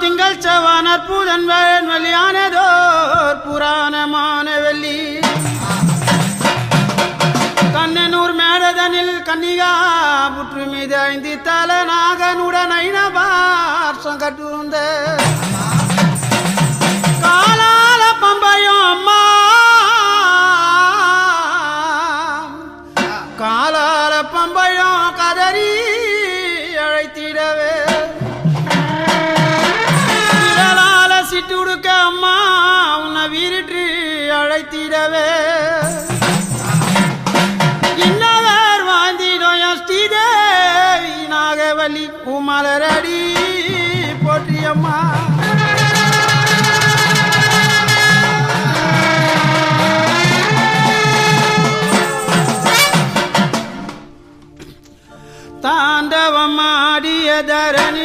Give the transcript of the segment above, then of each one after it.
திங்கள் செவானர் பூதன் வெளியானதோர் புராணமான வெள்ளி. கண்ணனூர் மேடதனில் கன்னிகா புற்று மீது ஐந்து தலநாகனுடன் ஐநபார் சங்கட்டுந்த kadar hani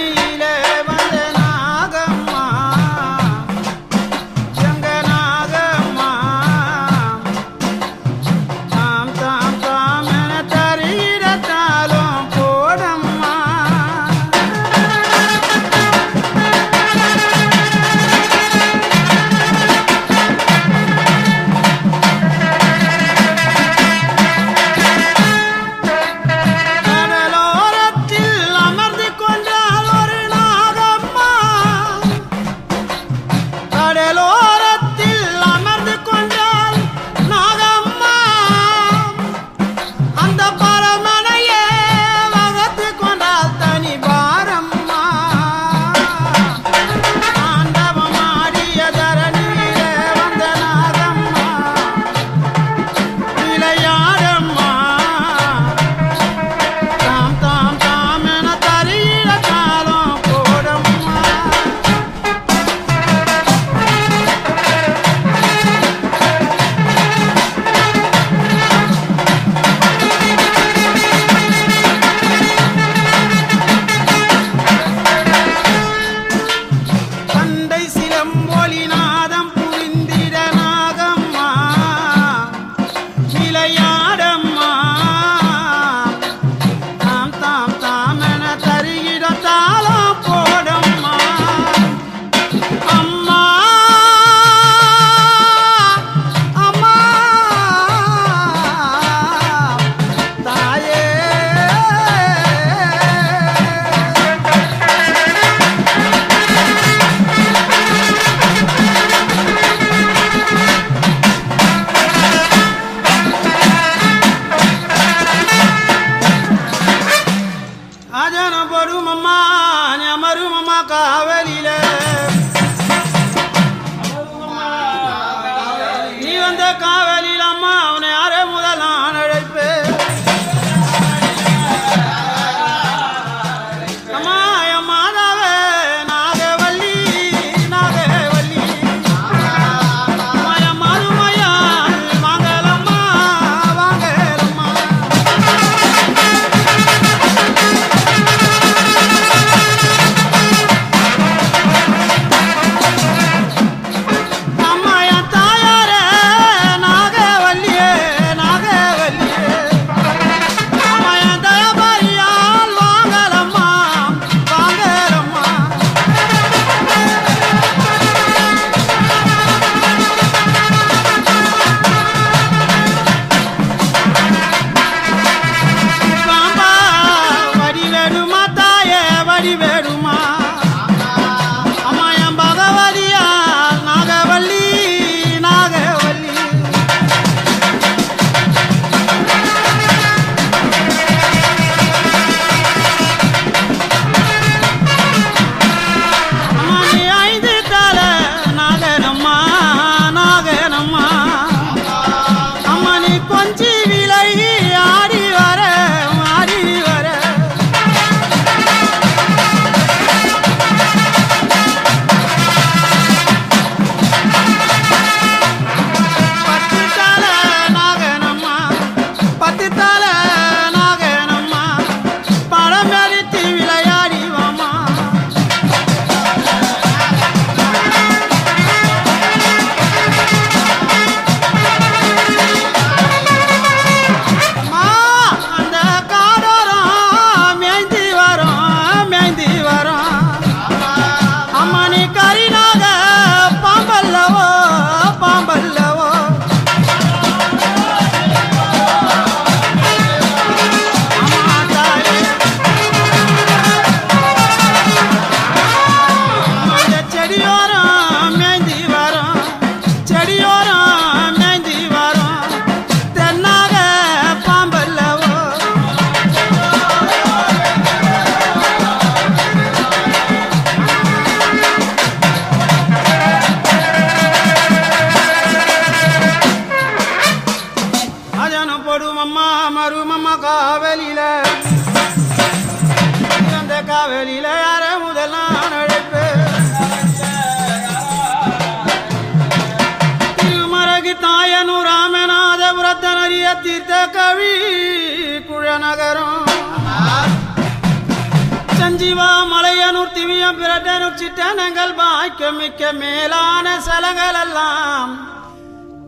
சிட்டனங்கள் மிக்க மேலான சலங்கள் எல்லாம்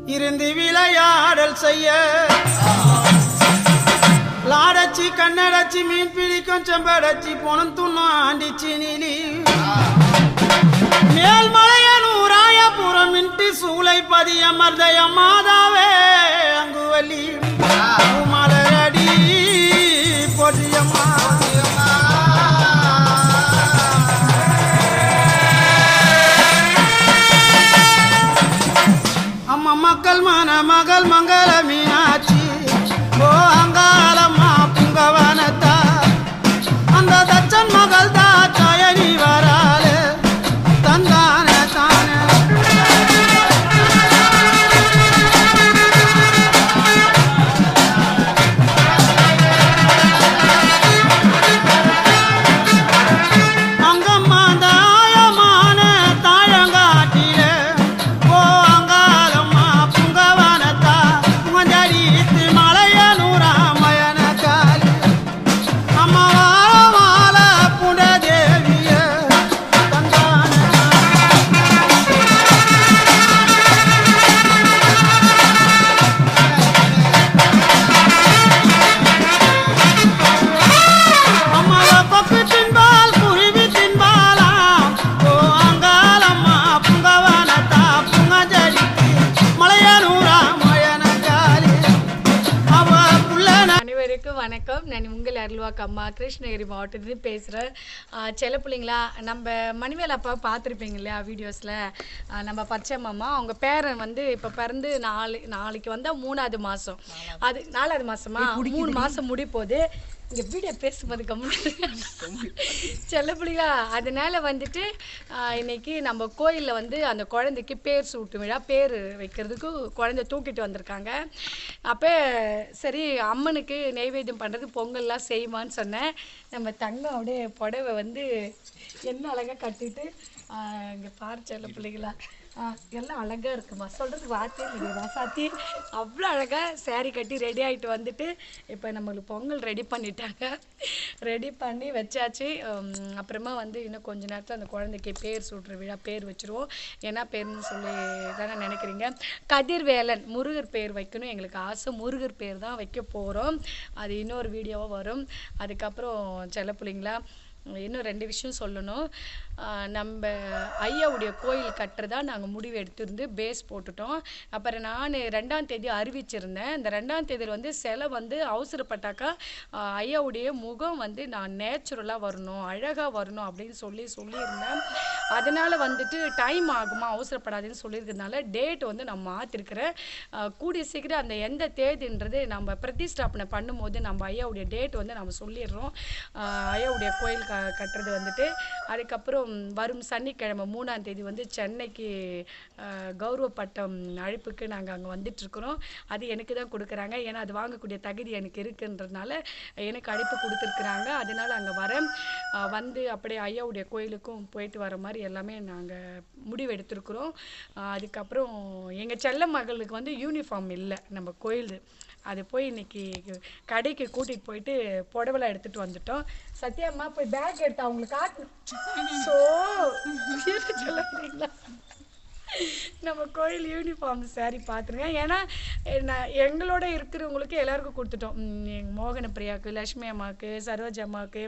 இருந்து விளையாடல் செய்ய. லாடச்சி கண்ணடச்சி மீன் பிடிக்கும் செம்படச்சி பொணம் துண்ணாண்டிச்சி நீலி. மேல்மலைய ராயபுரம் இன்றி சூளை பதிய மர்தய மாதாவே அங்குவலி மலரடி பொடியம்மா அம்மா கிருஷ்ணகிரி மாவட்டத்துலேருந்து பேசுகிறேன் செல்ல பிள்ளைங்களா நம்ம மணிவேல் அப்பா பார்த்துருப்பீங்க இல்லையா வீடியோஸில் நம்ம பச்சைமாமா அவங்க பேரன் வந்து இப்போ பிறந்து நாலு நாளைக்கு வந்தால் மூணாவது மாதம் அது நாலாவது மாதமா மூணு மாதம் முடி போகுது வீடியோ பேசும்போது கம்முன்னு செல்ல பிள்ளைங்களா அதனால வந்துட்டு இன்னைக்கு நம்ம கோயிலில் வந்து அந்த குழந்தைக்கு பேர் சூட்டு விழா பேர் வைக்கிறதுக்கு குழந்தை தூக்கிட்டு வந்திருக்காங்க. அப்போ சரி அம்மனுக்கு நெய்வேத்தியம் பண்ணுறது பொங்கல்லாம் செய்வான்னு சொன்னேன். நம்ம தங்கம் அப்படியே புடவை வந்து என்ன அழகாக கட்டிட்டு இங்கே பாரு செல்ல பிள்ளைங்களா எல்லாம் அழகாக இருக்குமா? சொல்கிறதுக்கு வார்த்தையே இல்லையா சாத்தி. அவ்வளோ அழகாக சேரீ கட்டி ரெடி ஆகிட்டு வந்துட்டு இப்போ நம்மளுக்கு பொங்கல் ரெடி பண்ணிட்டாங்க. ரெடி பண்ணி வச்சாச்சு. அப்புறமா வந்து இன்னும் கொஞ்ச நேரத்தில் அந்த குழந்தைக்கு பேர் சுடுற விழா பேர் வச்சுருவோம். என்ன பேர்னு சொல்லி தானே நினைக்கிறீங்க? கதிர்வேலன் முருகர் பேர் வைக்கணும். எங்களுக்கு ஆசை முருகர் பேர் தான் வைக்க போகிறோம் அது இன்னொரு வீடியோவாக வரும். அதுக்கப்புறம் செல்ல பிள்ளைங்களா இன்னும் ரெண்டு விஷயம் சொல்லணும். நம்ம ஐயாவுடைய கோயில் கட்டுறதா நாங்கள் முடிவு எடுத்திருந்து பேஸ் போட்டுட்டோம். அப்புறம் நான் ரெண்டாம் தேதி அறிவிச்சிருந்தேன். இந்த ரெண்டாம் தேதியில் வந்து சிலை வந்து அவசரப்பட்டாக்கா ஐயாவுடைய முகம் வந்து நான் நேச்சுரலாக வரணும் அழகாக வரணும் அப்படின்னு சொல்லி சொல்லியிருந்தேன். அதனால் வந்துட்டு டைம் ஆகுமா அவசரப்படாதுன்னு சொல்லியிருக்கிறதுனால டேட் வந்து நான் மாற்றிருக்கிறேன் கூடிய சீக்கிரம் அந்த எந்த தேதின்றது நம்ம பிரதிஷ்டாபனை பண்ணும்போது நம்ம ஐயாவுடைய டேட் வந்து நம்ம சொல்லிடுறோம். ஐயாவுடைய கோயில் க கட்டுறது வந்துட்டு. அதுக்கப்புறம் வரும் சனிக்கிழமை மூணாம் தேதி வந்து சென்னைக்கு கௌரவப்பட்டம் கௌரவ பட்டம் அழைப்புக்கு நாங்கள் அங்கே வந்துட்டுருக்குறோம். அது எனக்கு தான் கொடுக்குறாங்க. ஏன்னா அது வாங்கக்கூடிய தகுதி எனக்கு இருக்குன்றதுனால எனக்கு அழைப்பு கொடுத்துருக்குறாங்க. அதனால் அங்கே வரேன். வந்து அப்படியே ஐயாவுடைய கோயிலுக்கும் போயிட்டு வர மாதிரி எல்லாமே நாங்கள் முடிவு எடுத்திருக்கிறோம். அதுக்கப்புறம் எங்கள் செல்ல மகளுக்கு வந்து யூனிஃபார்ம் இல்லை. நம்ம கோயில். அது போய் இன்னைக்கு கடைக்கு கூட்டிகிட்டு போயிட்டு புடவெல்லாம் எடுத்துகிட்டு வந்துட்டோம். சத்யாம்மா போய் பேக் எடுத்து அவங்களுக்கு காட்டணும் ஸோ சொல்ல முடியல. நம்ம கோயில் யூனிஃபார்ம் saree பார்த்துருங்க. ஏன்னா நான் எங்களோட இருக்கிறவங்களுக்கு எல்லாருக்கும் கொடுத்துட்டோம். எங்கள் மோகன பிரியாவுக்கு லட்சுமி அம்மாவுக்கு சரோஜ் அம்மாவுக்கு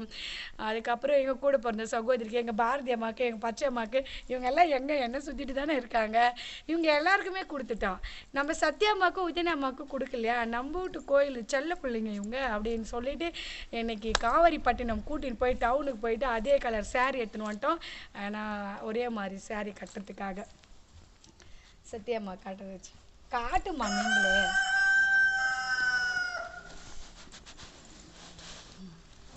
அதுக்கப்புறம் எங்கள் கூட பிறந்த சகோதரிக்கு எங்கள் பாரதி அம்மாவுக்கு எங்கள் பச்சை அம்மாவுக்கு இவங்க எல்லாம் எங்கே என்ன சுற்றிட்டு தானே இருக்காங்க. இவங்க எல்லாருக்குமே கொடுத்துட்டோம். நம்ம சத்யா அம்மாவுக்கும் உதயன அம்மாவுக்கும் கொடுக்கலையா? நம்ம வீட்டு கோயில் செல்ல பிள்ளைங்க இவங்க அப்படின்னு சொல்லிட்டு இன்னைக்கு காவேரிப்பட்டினம் கூட்டின்னு போய் டவுனுக்கு போயிட்டு அதே கலர் சேரீ எடுத்துன்னு வந்துட்டோம். ஆனால் ஒரே மாதிரி saree கட்டுறதுக்காக. சத்யாம்மா காட்டுறது வச்சு. காட்டுமா நீங்களே.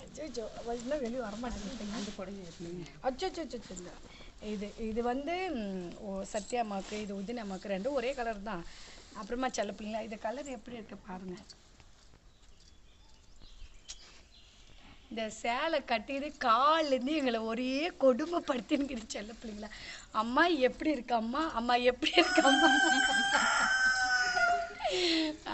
அச்சோ இன்னும் வெளியே வரமாட்டேங்க அச்சோ அச்சோ இது இது வந்து ஓ சத்யாம்மாவுக்கு இது உதின அம்மாவுக்கு ரெண்டும் ஒரே கலர் தான். அப்புறமா செல்ல பிள்ளைங்களா இது கலர் எப்படி இருக்கு பாருங்க. இந்த சேலை கட்டிட்டு கால்லேருந்து எங்களை ஒரே கொடுமைப்படுத்தின்னு செல்ல பிள்ளைங்களா. அம்மா எப்படி இருக்கு அம்மா? அம்மா எப்படி இருக்கு அம்மா?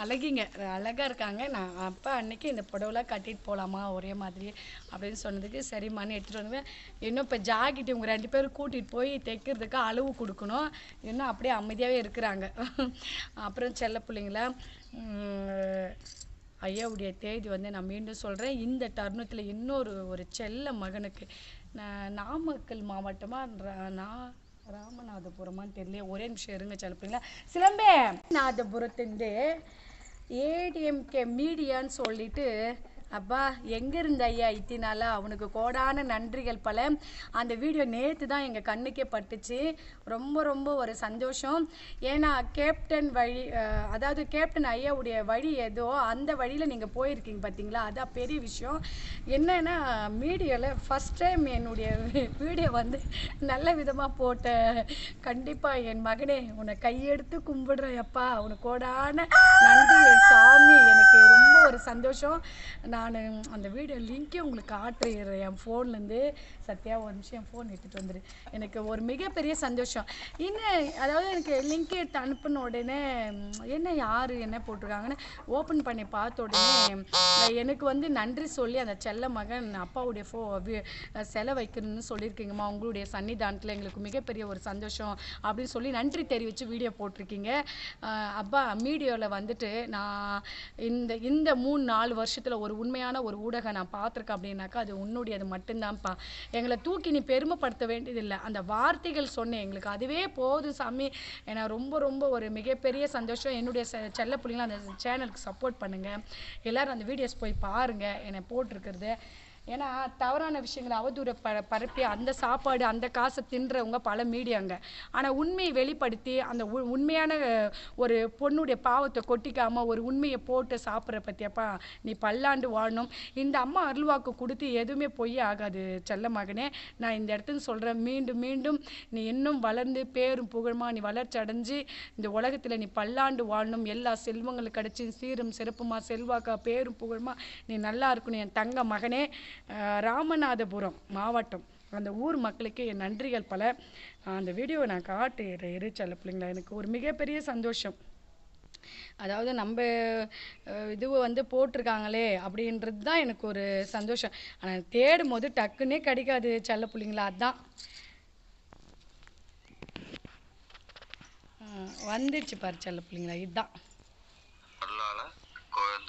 அழகிங்க. அழகாக இருக்காங்க. நான் அப்போ அன்றைக்கி இந்த புடவைலாம் கட்டிட்டு போகலாமா ஒரே மாதிரி அப்படின்னு சொன்னதுக்கு சரிம்மான்னு எடுத்துகிட்டு வந்துவேன் இன்னும் இப்போ ஜாக்கெட் இவங்க ரெண்டு பேரும் கூட்டிகிட்டு போய் தைக்கிறதுக்கு அளவு கொடுக்கணும். இன்னும் அப்படியே அமைதியாகவே இருக்கிறாங்க. அப்புறம் செல்ல பிள்ளைங்களா ஐயாவுடைய தேதி வந்து நான் மீண்டும் சொல்கிறேன் இந்த தருணத்தில் இன்னொரு ஒரு செல்ல மகனுக்கு நாமக்கல் மாவட்டமாக நான் ராமநாதபுரமான்னு தெரியல ஒரே நிமிஷம் இருங்க செலப்பிங்களா சிலம்பே! நாதபுரத்துலேருந்து ஏடிஎம்கே மீடியான்னு சொல்லிட்டு அப்பா எங்கே இருந்த ஐயா இத்தினால அவனுக்கு கோடான நன்றிகள் பல. அந்த வீடியோ நேற்று தான் எங்கள் கண்ணுக்கே பட்டுச்சு. ரொம்ப ரொம்ப ஒரு சந்தோஷம். ஏன்னா கேப்டன் வழி அதாவது கேப்டன் ஐயாவுடைய வழி ஏதோ அந்த வழியில் நீங்கள் போயிருக்கீங்க பார்த்தீங்களா அதான் பெரிய விஷயம். என்னன்னா மீடியாவில் ஃபஸ்ட் டைம் என்னுடைய வீடியோ வந்து நல்ல விதமாக போட்ட. கண்டிப்பாக என் மகனே உன்னை கையெடுத்து கும்பிடுறேன் அப்பா. உனக்கு கோடான நன்றி என் சாமி எனக்கு ரொம்ப ஒரு சந்தோஷம். நான் நான் அந்த வீடியோ லிங்கே உங்களுக்கு காட்டுறேன். என் ஃபோன்லேருந்து சத்யா ஒரு நிமிஷம் என் ஃபோன் எடுத்துகிட்டு வந்துடு எனக்கு ஒரு மிகப்பெரிய சந்தோஷம். இன்னும் அதாவது எனக்கு லிங்க் எடுத்து அனுப்பின உடனே என்ன யார் என்ன போட்டிருக்காங்கன்னு ஓப்பன் பண்ணி பார்த்த உடனே எனக்கு வந்து நன்றி சொல்லி அந்த செல்ல மகன் அப்பாவுடைய ஃபோ செலை வைக்கணும்னு சொல்லியிருக்கீங்கம்மா. உங்களுடைய சன்னிதானத்தில் எங்களுக்கு மிகப்பெரிய ஒரு சந்தோஷம் அப்படின்னு சொல்லி நன்றி தெரிவித்து வீடியோ போட்டிருக்கீங்க. அப்பா மீடியோவில் வந்துட்டு நான் இந்த இந்த மூணு நாலு வருஷத்தில் ஒரு உண்மையான ஒரு ஊடகம் நான் பார்த்துருக்கேன் அப்படின்னாக்கா அது உன்னுடையது மட்டும்தான்ப்பா. எங்களை தூக்கி நீ பெருமைப்படுத்த வேண்டியதில்லை. அந்த வார்த்தைகள் சொன்னேன். எங்களுக்கு அதுவே போதும் சாமி. ஏன்னா ரொம்ப ரொம்ப ஒரு மிகப்பெரிய சந்தோஷம். என்னுடைய செல்ல பிள்ளைங்களும் அந்த சேனலுக்கு சப்போர்ட் பண்ணுங்கள் எல்லாரும் அந்த வீடியோஸ் போய் பாருங்கள் என்னை போட்டிருக்கிறது. ஏன்னா தவறான விஷயங்களை அவதூற ப பரப்பி அந்த சாப்பாடு அந்த காசை தின்றவங்க பல மீடியாங்க. ஆனால் உண்மையை வெளிப்படுத்தி அந்த உ- உண்மையான ஒரு பொண்ணுடைய பாவத்தை கொட்டிக்காமல் ஒரு உண்மையை போட்டு சாப்பிட்ற பற்றியப்பா நீ பல்லாண்டு வாழணும். இந்த அம்மா அருள்வாக்கு கொடுத்து எதுவுமே பொய் ஆகாது செல்ல மகனே. நான் இந்த இடத்துல சொல்கிறேன் மீண்டும் மீண்டும் நீ இன்னும் வளர்ந்து பேரும் புகழுமா நீ வளர்ச்சி அடைஞ்சு இந்த உலகத்தில் நீ பல்லாண்டு வாழணும். எல்லா செல்வங்களும் கிடச்சி சீரும் சிறப்புமா செல்வாக்கா பேரும் புகழுமா நீ நல்லா இருக்கணும். என் தங்க மகனே ராமநாதபுரம் மாவட்டம். அந்த ஊர் மக்களுக்கு என் நன்றிகள் பல. அந்த வீடியோவை நான் காட்டுறேன் எரிச்சல் பிள்ளைங்களா? எனக்கு ஒரு மிகப்பெரிய சந்தோஷம். அதாவது நம்ம இதுவை இது வந்து போட்டிருக்காங்களே அப்படின்றது தான் எனக்கு ஒரு சந்தோஷம். ஆனால் தேடும் போது டக்குன்னே கிடைக்காது செல்ல பிள்ளைங்களா? அதுதான் வந்துடுச்சு பாரு செல்ல பிள்ளைங்களா? இதுதான்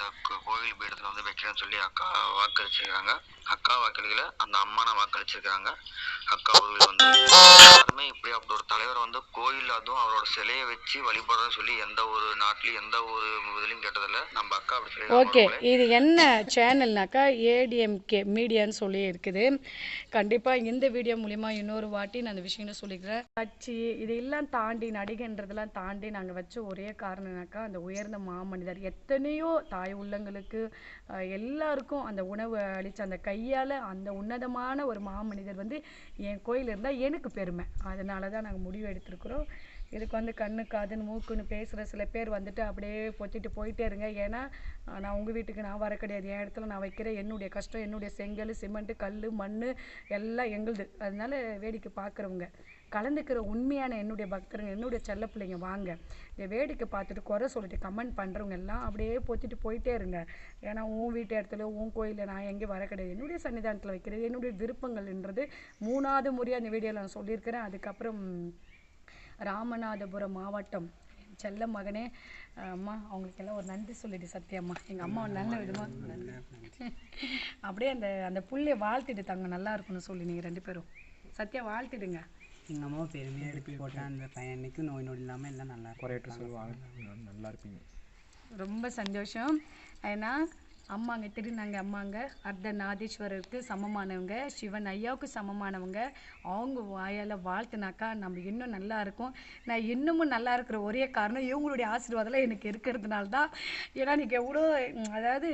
இந்த கோவில் பீடத்தில் வந்து வைக்கிறேன்னு சொல்லி அக்கா வாக்களிச்சிருக்காங்க. அக்கா வாக்களிக்கல அந்த அம்மானை வாக்களிச்சிருக்காங்க. அக்கா அவர்கள் வந்து யாருமே இப்படி அப்படி ஒரு தலைவர் வந்து கோயில் அதுவும் அவரோட சிலையை வச்சு வழிபடுறதுன்னு சொல்லி எந்த ஒரு நாட்டிலையும் எந்த ஒரு இதுலையும் கேட்டதில்ல. நம்ம அக்கா அப்படி சொல்லி ஓகே இது என்ன சேனல்னாக்கா ஏடிஎம்கே மீடியான்னு சொல்லி இருக்குது. கண்டிப்பாக இந்த வீடியோ மூலிமா இன்னொரு வாட்டி நான் அந்த விஷயம் சொல்லிக்கிறேன். கட்சி இதெல்லாம் தாண்டி நடிகைன்றதெல்லாம் தாண்டி நாங்கள் வச்ச ஒரே காரணம்னாக்கா அந்த உயர்ந்த மாமனிதர் எத்தனையோ தாய் உள்ளங்களுக்கு எல்லாருக்கும் அந்த உணவு அளித்த அந்த கையால் அந்த உன்னதமான ஒரு மாமனிதர் வந்து என் கோயில் இருந்தால் எனக்கு பெருமை. அதனால தான் நாங்கள் முடிவு எடுத்திருக்கிறோம். இதுக்கு வந்து கண்ணு காதுன்னு மூக்குன்னு பேசுகிற சில பேர் வந்துட்டு அப்படியே பொத்திட்டு போயிட்டே இருங்க. ஏன்னா நான் உங்கள் வீட்டுக்கு நான் வர கிடையாது. என் இடத்துல நான் வைக்கிறேன் என்னுடைய கஷ்டம் என்னுடைய செங்கல் சிமெண்ட்டு கல் மண் எல்லாம் எங்களுது. அதனால வேடிக்கை பார்க்குறவங்க கலந்துக்கிற உண்மையான என்னுடைய பக்தருங்க என்னுடைய செல்ல பிள்ளைங்க வாங்க. இந்த வேடிக்கை பார்த்துட்டு குறை சொல்லிட்டு கமெண்ட் பண்ணுறவங்க எல்லாம் அப்படியே பொத்திட்டு போயிட்டே இருங்க. ஏன்னா உன் வீட்டு இடத்துல உன் கோயிலில் நான் எங்கேயும் வர கிடையாது. என்னுடைய சன்னிதானத்தில் வைக்கிறது என்னுடைய விருப்பங்கள்ன்றது மூணாவது முறையாக அந்த வீடியோவில் நான் சொல்லியிருக்கிறேன். அதுக்கப்புறம் ராமநாதபுரம் மாவட்டம். செல்ல மகனே அம்மா அவங்களுக்கு எல்லாம் ஒரு நன்றி சொல்லிடு சத்யம்மா. எங்கள் அம்மா நல்ல விதமா அப்படியே அந்த அந்த புள்ளைய வாழ்த்திட்டு தாங்க நல்லா இருக்கும்னு சொல்லி நீங்கள் ரெண்டு பேரும். சத்யா வாழ்த்திடுங்க. எங்கள் அம்மாவை பெருமையாக எடுத்து போட்டேன் அந்த பையனுக்கு நோய் நொடி இல்லாமல் எல்லாம் நல்லா இருக்கும் சொல்லுவாங்க நல்லா இருப்பீங்க. ரொம்ப சந்தோஷம். ஏன்னா அம்மாங்க திருநாங்க அம்மாங்க அர்த்தநாதீஸ்வரருக்கு சமமானவங்க சிவன் ஐயாவுக்கு சமமானவங்க. அவங்க வாயால் வாழ்த்துனாக்கா நம்ம இன்னும் நல்லா இருக்கும். நான் இன்னமும் நல்லா இருக்கிற ஒரே காரணம் இவங்களுடைய ஆசீர்வாதம்லாம் எனக்கு இருக்கிறதுனால தான் ஏன்னா நீங்கள் எவ்வளோ அதாவது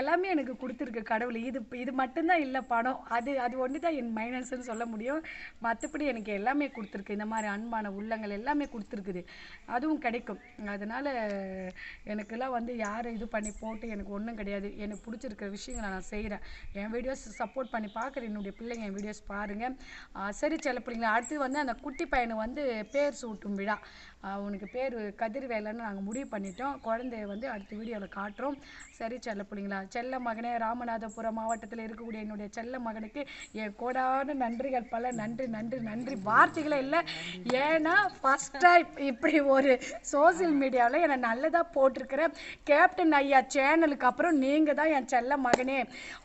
எல்லாமே எனக்கு கொடுத்துருக்கு கடவுள். இது இது மட்டும்தான் இல்லை பணம். அது அது ஒன்று தான் என் மைனஸ்ன்னு சொல்ல முடியும். மற்றபடி எனக்கு எல்லாமே கொடுத்துருக்கு. இந்த மாதிரி அன்பான உள்ளங்கள் எல்லாமே கொடுத்துருக்குது. அதுவும் கிடைக்கும். அதனால் எனக்கெல்லாம் வந்து யாரும் இது பண்ணி போட்டு எனக்கு ஒன்றும் கிடையாது. எனக்கு பிடிச்சிருக்கிற விஷயங்களை நான் செய்கிறேன் என் வீடியோஸ் சப்போர்ட் பண்ணி பார்க்குறேன் என்னுடைய பிள்ளைங்க என் வீடியோஸ் பாருங்கள் சரி செல்ல பிள்ளைங்களா அடுத்து வந்து அந்த குட்டி பையனை வந்து பேர் சூட்டும் விழா. உனக்கு பேர் கதிர்வேலன்னு நாங்கள் முடிவு பண்ணிட்டோம். குழந்தைய வந்து அடுத்த வீடியோவில் காட்டுறோம். சரி செல்ல பிள்ளைங்களா? செல்ல மகனே ராமநாதபுரம் மாவட்டத்தில் இருக்கக்கூடிய என்னுடைய செல்ல மகனுக்கு என் கோடான நன்றிகள் பல நன்றி நன்றி நன்றி. வார்த்தைகளே இல்லை. ஏன்னா ஃபஸ்ட் டைம் இப்படி ஒரு சோஷியல் மீடியாவில் என்னை நல்லதாக போட்டிருக்கிற கேப்டன் ஐயா சேனலுக்கு அப்புறம் நீங்கள் தான் என் செல்ல மகனே.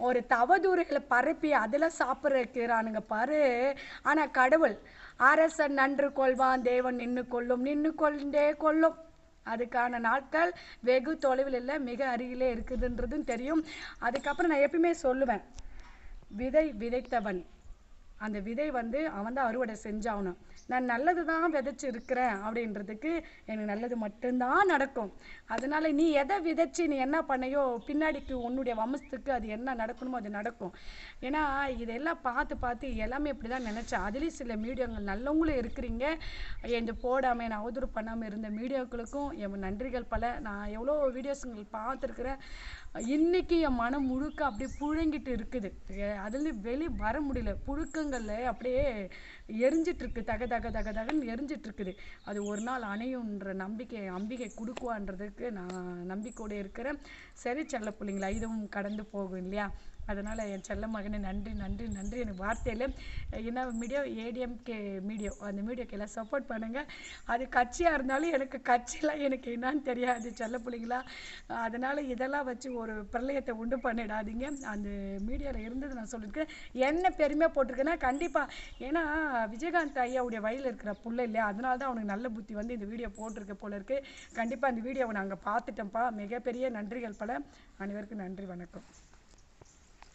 ஒரு தவதூறுகளை பரப்பி அதில் சாப்பிட்றானுங்க பாரு. ஆனால் கடவுள் அரசன் நன்று கொள்வான் தேவன் நின்று கொள்ளும் நின்று கொண்டே கொள்ளும். அதுக்கான நாட்கள் வெகு தொலைவில் இல்லை மிக அருகிலே இருக்குதுன்றதும் தெரியும். அதுக்கப்புறம் நான் எப்பயுமே சொல்லுவேன் விதை விதைத்தவன் அந்த விதை வந்து அவன் தான் அறுவடை செஞ்சாகணும். நான் நல்லது தான் விதைச்சி இருக்கிறேன் அப்படின்றதுக்கு எனக்கு நல்லது மட்டும்தான் நடக்கும். அதனால நீ எதை விதைச்சி நீ என்ன பண்ணையோ பின்னாடிக்கு உன்னுடைய வம்சத்துக்கு அது என்ன நடக்கணுமோ அது நடக்கும். ஏன்னா இதெல்லாம் பார்த்து பார்த்து எல்லாமே இப்படி தான் நினச்சேன். அதுலேயும் சில மீடியாங்கள் நல்லவங்களும் இருக்கிறீங்க. என் போடாமல் நான் அவதூறு பண்ணாமல் இருந்த மீடியாக்களுக்கும் என் நன்றிகள் பல. நான் எவ்வளோ வீடியோஸுங்கள் பார்த்துருக்குறேன். இன்னைக்கு என் மனம் முழுக்க அப்படியே புழுங்கிட்டு இருக்குது. அதுலேருந்து வெளியே வர முடியல. புழுக்கங்களில் அப்படியே எரிஞ்சிட்ருக்கு தக தக தக தகன்னு எரிஞ்சிட்ருக்குது அது ஒரு நாள் அணையுன்ற நம்பிக்கை அம்பிகை கொடுக்குவான்றதுக்கு நான் நம்பிக்கையோடு இருக்கிறேன். சரி செல்ல பிள்ளைங்களா இதுவும் கடந்து போகும் இல்லையா? அதனால் என் செல்ல மகனே நன்றி நன்றி நன்றி. எனக்கு வார்த்தையில் என்ன மீடியோ ஏடிஎம்கே மீடியோ. அந்த மீடியோக்கு எல்லாம் சப்போர்ட் பண்ணுங்கள் அது கட்சியாக இருந்தாலும் எனக்கு கட்சியெலாம் எனக்கு என்னான்னு தெரியாது செல்ல பிள்ளைங்களா. அதனால் இதெல்லாம் வச்சு ஒரு பிரளயத்தை உண்டு பண்ணிடாதீங்க. அந்த மீடியாவில் இருந்தது நான் சொல்லியிருக்கேன் என்ன பெருமையாக போட்டிருக்கேன்னா கண்டிப்பாக ஏன்னா விஜயகாந்த் ஐயாவுடைய வயலில் இருக்கிற புள்ள இல்லையா? அதனால தான் அவனுக்கு நல்ல புத்தி வந்து இந்த வீடியோ போட்டிருக்க போல இருக்கு. கண்டிப்பாக அந்த வீடியோவை நாங்கள் பார்த்துட்டோம்ப்பா மிகப்பெரிய நன்றிகள் பல. அனைவருக்கும் நன்றி வணக்கம்.